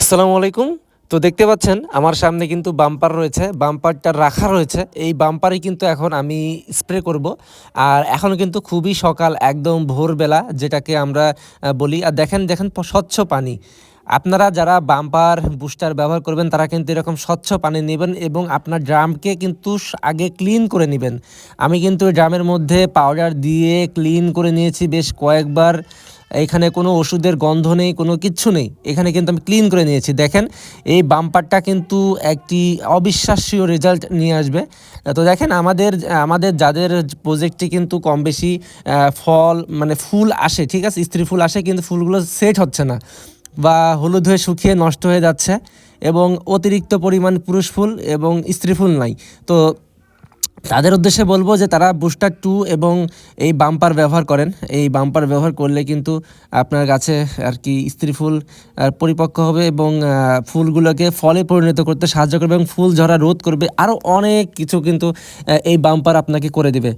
আসসালামু আলাইকুম। তো দেখতে পাচ্ছেন, আমার সামনে কিন্তু বাম্পার রয়েছে, বাম্পারটা রাখা রয়েছে। এই বাম্পারে কিন্তু এখন আমি স্প্রে করব। আর এখন কিন্তু খুবই সকাল, একদম ভোরবেলা, যেটাকে আমরা বলি। আর দেখেন দেখেন স্বচ্ছ পানি। আপনারা যারা বাম্পার বুস্টার ব্যবহার করবেন, তারা কিন্তু এরকম স্বচ্ছ পানি নেবেন এবং আপনার ড্রামকে কিন্তু আগে ক্লিন করে নেবেন। আমি কিন্তু ড্রামের মধ্যে পাউডার দিয়ে ক্লিন করে নিয়েছি বেশ কয়েকবার। এখানে কোনো ওষুধের গন্ধ নেই, কোনো কিচ্ছু নেই। এখানে কিন্তু আমি ক্লিন করে নিয়েছি। দেখেন, এই বাম্পারটা কিন্তু একটি অবিশ্বাস্য রেজাল্ট নিয়ে আসবে। তো দেখেন, আমাদের আমাদের যাদের প্রজেক্টে কিন্তু কম বেশি ফল মানে ফুল আসে, ঠিক আছে? স্ত্রী ফুল আসে, কিন্তু ফুলগুলো সেট হচ্ছে না বা হলুদ হয়ে শুকিয়ে নষ্ট হয়ে যাচ্ছে এবং অতিরিক্ত পরিমাণ পুরুষ ফুল এবং স্ত্রী ফুল নাই। তো তাদের উদ্দেশ্যে বলব যে তারা বুস্টার টু এবং এই বাম্পার ব্যবহার করেন। এই বাম্পার ব্যবহার করলে কিন্তু আপনার গাছে আর কি স্ত্রী ফুল পরিপক্ক হবে এবং ফুলগুলোকে ফলে পরিণত করতে সাহায্য করবে এবং ফুল ঝরা রোধ করবে। আরও অনেক কিছু কিন্তু এই বাম্পার আপনাকে করে দিবে।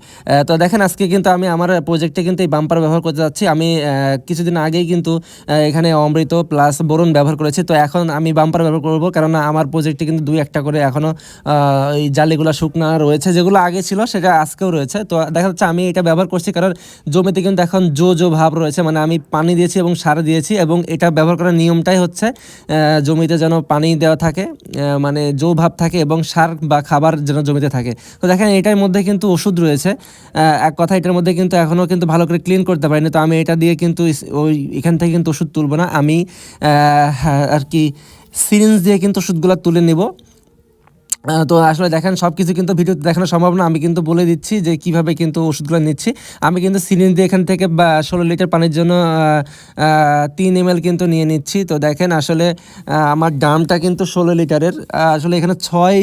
তো দেখেন আজকে কিন্তু আমি আমার প্রজেক্টে কিন্তু এই বাম্পার ব্যবহার করতে যাচ্ছি। আমি কিছুদিন আগেই কিন্তু এখানে অমৃত প্লাস বোরন ব্যবহার করেছি। তো এখন আমি বাম্পার ব্যবহার করব। কারণ আমার প্রজেক্টে কিন্তু দুই একটা করে এখনও এই জালিগুলো শুকনা রয়েছে যেগুলো আগে ছিল সেটা আজকেও রয়েছে। তো দেখা যাচ্ছে আমি এটা ব্যবহার করছি কারণ জমিতে কিন্তু এখন জো জো ভাব রয়েছে মানে আমি পানি দিয়েছি এবং সার দিয়েছি এবং এটা ব্যবহার করার নিয়মটাই হচ্ছে জমিতে যেন পানি দেওয়া থাকে মানে জো ভাব থাকে এবং সার বা খাবার যেন জমিতে থাকে। তো দেখেন এটার মধ্যে কিন্তু ওষুধ রয়েছে এক কথা এটার মধ্যে কিন্তু এখনও কিন্তু ভালো করে ক্লিন করতে পারিনি তো আমি এটা দিয়ে কিন্তু ওই এখান থেকে কিন্তু ওষুধ তুলব না। আমি আহ, আর কি সিরিঞ্জ দিয়ে কিন্তু ওষুধগুলো তুলে নেব। তো আসলে দেখেন সব কিছু কিন্তু ভিডিওতে দেখানো সম্ভব না। আমি কিন্তু বলে দিচ্ছি যে কীভাবে কিন্তু ওষুধগুলো নিচ্ছি। আমি কিন্তু সিরিঞ্জ দিয়ে এখান থেকে ষোলো লিটার পানির জন্য তিন এম কিন্তু নিয়ে নিচ্ছি। তো দেখেন, আসলে আমার দামটা কিন্তু ষোলো লিটারের। আসলে এখানে ছয়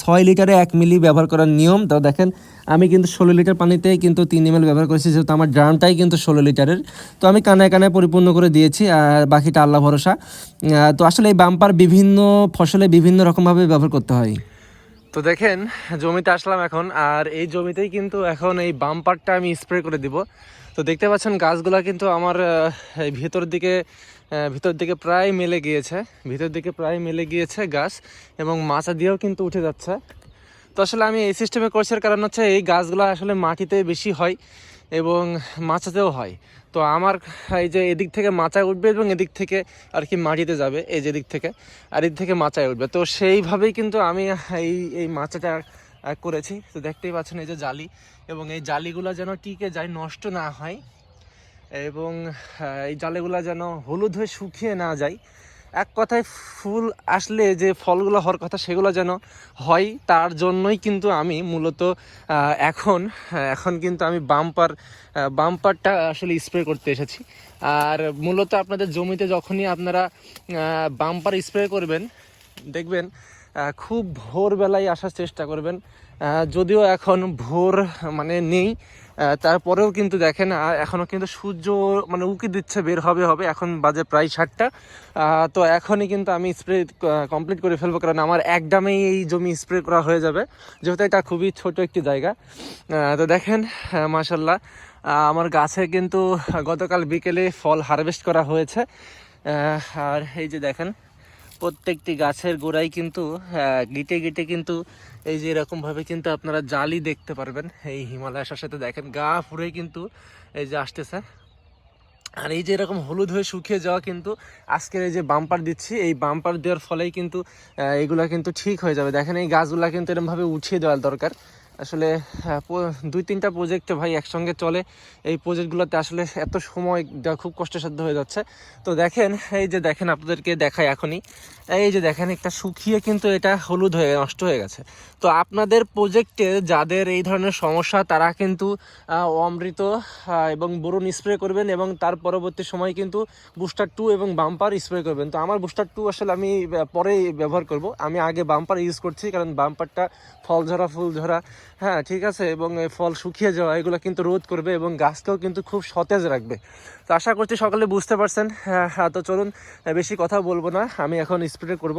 ছয় লিটারে এক মিলি ব্যবহার করার নিয়ম। তো দেখেন, আমি কিন্তু ষোলো লিটার পানিতেই কিন্তু তিন এম ব্যবহার করেছি, যেহেতু আমার ড্রামটাই কিন্তু ষোলো লিটারের। তো আমি কানায় কানায় পরিপূর্ণ করে দিয়েছি আর বাকিটা আল্লাহ ভরসা। তো আসলে এই বাম্পার বিভিন্ন ফসলে বিভিন্ন রকমভাবে ব্যবহার করতে হয়। তো দেখেন, জমিতে আসলাম এখন, আর এই জমিতেই কিন্তু এখন এই বাম্পারটা আমি স্প্রে করে দিব। তো দেখতে পাচ্ছেন, গাছগুলো কিন্তু আমার ভিতর দিকে ভিতর দিকে প্রায় মেলে গিয়েছে, ভিতর দিকে প্রায় মেলে গিয়েছে গাছ, এবং মাচা দিয়েও কিন্তু উঠে যাচ্ছে। তো আসলে আমি এই সিস্টেমে করছি কারণ হচ্ছে, এই গাছগুলো আসলে মাটিতে বেশি হয়। এবং মাচাতেও হয়। তো আমার এই যে এদিক থেকে মাচায় উঠবে এবং এদিক থেকে আর কি মাটিতে যাবে, এই যে দিক থেকে, আর এদিক থেকে মাচায় উঠবে। তো সেইভাবেই কিন্তু আমি এই এই মাচাটা করেছি। তো দেখতেই পাচ্ছেন এই যে জালি, এবং এই জালিগুলো যেন টিকে যায়, নষ্ট না হয়, এবং এই জালেগুলো যেন হলুদ হয়ে শুকিয়ে না যায় এক কথায় ফুল আসলে যে ফলগুলো হওয়ার কথা সেগুলো যেন হয়, তার জন্যই কিন্তু আমি মূলত এখন এখন কিন্তু আমি বাম্পার বাম্পারটা আসলে স্প্রে করতে এসেছি। আর মূলত আপনাদের জমিতে যখনই আপনারা বাম্পার স্প্রে করবেন, দেখবেন খুব ভোরবেলায় আসার চেষ্টা করবেন। যদিও এখন ভোর মানে নেই তারপরেও কিন্তু দেখেন আহ, এখনও কিন্তু সূর্য মানে উকি দিচ্ছে বের হবে হবে। এখন বাজে প্রায় ষাটটা তো এখনই কিন্তু আমি স্প্রে কমপ্লিট করে ফেলব কারণ আমার এক ডামেই এই জমি স্প্রে করা হয়ে যাবে। যেহেতু এটা খুবই ছোট একটি জায়গা। তো দেখেন মাসাল্লাহ আমার গাছে কিন্তু গতকাল বিকেলে ফল হারভেস্ট করা হয়েছে। আর এই যে দেখেন প্রত্যেকটি গাছের গোড়ায় কিন্তু আহ, গিটে গিটে কিন্তু এই যে এরকমভাবে কিন্তু আপনারা জালি দেখতে পারবেন। এই হিমালয় আসার সাথে দেখেন গা ফুরে কিন্তু এই যে আসতেছে। আর এই যে এরকম হলুদ হয়ে শুকিয়ে যাওয়া কিন্তু আজকের এই যে বাম্পার দিচ্ছি এই বাম্পার দেওয়ার ফলেই কিন্তু এগুলা কিন্তু ঠিক হয়ে যাবে। দেখেন এই গাছগুলা কিন্তু এরকমভাবে উঠিয়ে দেওয়ার দরকার। আসলে দুই তিনটা প্রজেক্টে ভাই একসঙ্গে চলে। এই প্রজেক্টগুলোতে আসলে এত সময় খুব কষ্টসাধ্য হয়ে যাচ্ছে। তো দেখেন, এই যে দেখেন আপনাদেরকে দেখাই এখনই। এই যে দেখেন, একটা শুকিয়ে কিন্তু এটা হলুদ হয়ে, নষ্ট হয়ে গেছে। তো আপনাদের প্রজেক্টে যাদের এই ধরনের সমস্যা, তারা কিন্তু অমৃত এবং বোরন স্প্রে করবেন এবং তার পরবর্তী সময় কিন্তু বুস্টার টু এবং বাম্পার স্প্রে করবেন। তো আমার বুস্টার টু আসলে আমি পরেই ব্যবহার করব। আমি আগে বাম্পার ইউজ করছি, কারণ বাম্পারটা ফল ঝরা ফুল ঝরা হ্যাঁ ঠিক আছে এবং ফল শুকিয়ে যাওয়া এগুলো কিন্তু রোধ করবে এবং গাছকেও কিন্তু খুব সতেজ রাখবে। তো আশা করছি সকালে বুঝতে পারছেন। হ্যাঁ হ্যাঁ, তো চলুন বেশি কথা বলব না আমি এখন স্প্রে করব।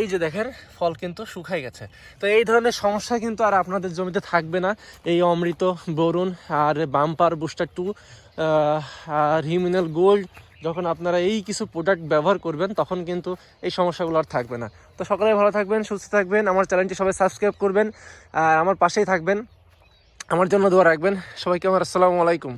এই যে দেখেন ফল কিন্তু শুকাই গেছে। তো এই ধরনের সমস্যা কিন্তু আর আপনাদের জমিতে থাকবে না। এই অমৃত বরুণ আর বাম্পার বুস্টার টু আর হিউমিনাল গোল্ড যখন আপনারা এই কিছু প্রোডাক্ট ব্যবহার করবেন, তখন কিন্তু এই সমস্যাগুলো আর থাকবে না। তো সকলেই ভালো থাকবেন, সুস্থ থাকবেন, আমার চ্যানেলটি সবাই সাবস্ক্রাইব করবেন, আর আমার পাশেই থাকবেন। আমার জন্য দোয়া রাখবেন। সবাইকে আমার আসসালামু আলাইকুম।